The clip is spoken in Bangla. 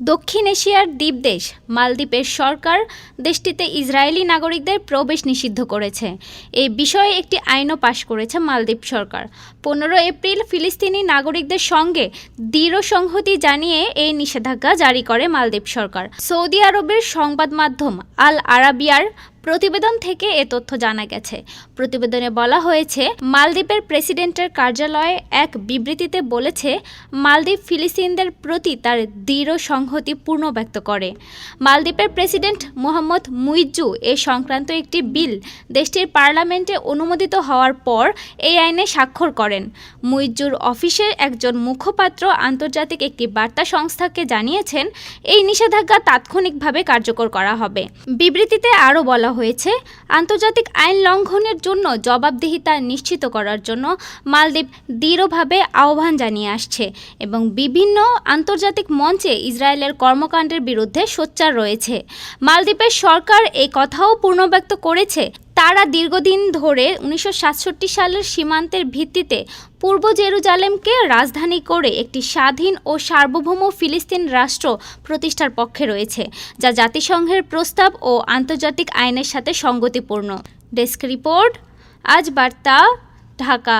দক্ষিণ এশিয়ার দ্বীপদেশ মালদ্বীপের সরকার দেশটিতে ইসরায়েলি নাগরিকদের প্রবেশ নিষিদ্ধ করেছে। এই বিষয়ে একটি আইনও পাশ করেছে মালদ্বীপ সরকার। পনেরো এপ্রিল ফিলিস্তিনি নাগরিকদের সঙ্গে দৃঢ় সংহতি জানিয়ে এই নিষেধাজ্ঞা জারি করে মালদ্বীপ সরকার। সৌদি আরবের সংবাদ মাধ্যম আল আরাবিয়ার প্রতিবেদন থেকে এ তথ্য জানা গেছে। প্রতিবেদনে বলা হয়েছে, মালদ্বীপের প্রেসিডেন্টের কার্যালয়ে এক বিবৃতিতে বলেছে, মালদ্বীপ ফিলিস্তিনদের প্রতি তার দৃঢ় সংহতি পূর্ণ ব্যক্ত করে। মালদ্বীপের প্রেসিডেন্ট মোহাম্মদ মুইজু এ সংক্রান্ত একটি বিল দেশটির পার্লামেন্টে অনুমোদিত হওয়ার পর এই আইনে স্বাক্ষর করেন। মুইজুর অফিসের একজন মুখপাত্র আন্তর্জাতিক একটি বার্তা সংস্থাকে জানিয়েছেন, এই নিষেধাজ্ঞা তাৎক্ষণিকভাবে কার্যকর করা হবে। বিবৃতিতে আরও বলা হয়েছে। আন্তর্জাতিক আইন লঙ্ঘনের জন্য জবাবদিহিতা নিশ্চিত করার জন্য মালদ্বীপ দৃঢ়ভাবে আহ্বান জানিয়ে আসছে এবং বিভিন্ন আন্তর্জাতিক মঞ্চে ইসরায়েলের কর্মকাণ্ডের বিরুদ্ধে সোচ্চার রয়েছে। মালদ্বীপের সরকার এই কথাও পূর্ণব্যক্ত করেছে তারা দীর্ঘদিন ধরে উনিশশো সাতষট্টি সালের সীমান্তের ভিত্তিতে পূর্ব জেরুজালেমকে রাজধানী করে একটি স্বাধীন ও সার্বভৌম ফিলিস্তিন রাষ্ট্র প্রতিষ্ঠার পক্ষে রয়েছে, যা জাতিসংঘের প্রস্তাব ও আন্তর্জাতিক আইনের সাথে সঙ্গতিপূর্ণ। ডেস্ক রিপোর্ট, আজ বার্তা, ঢাকা।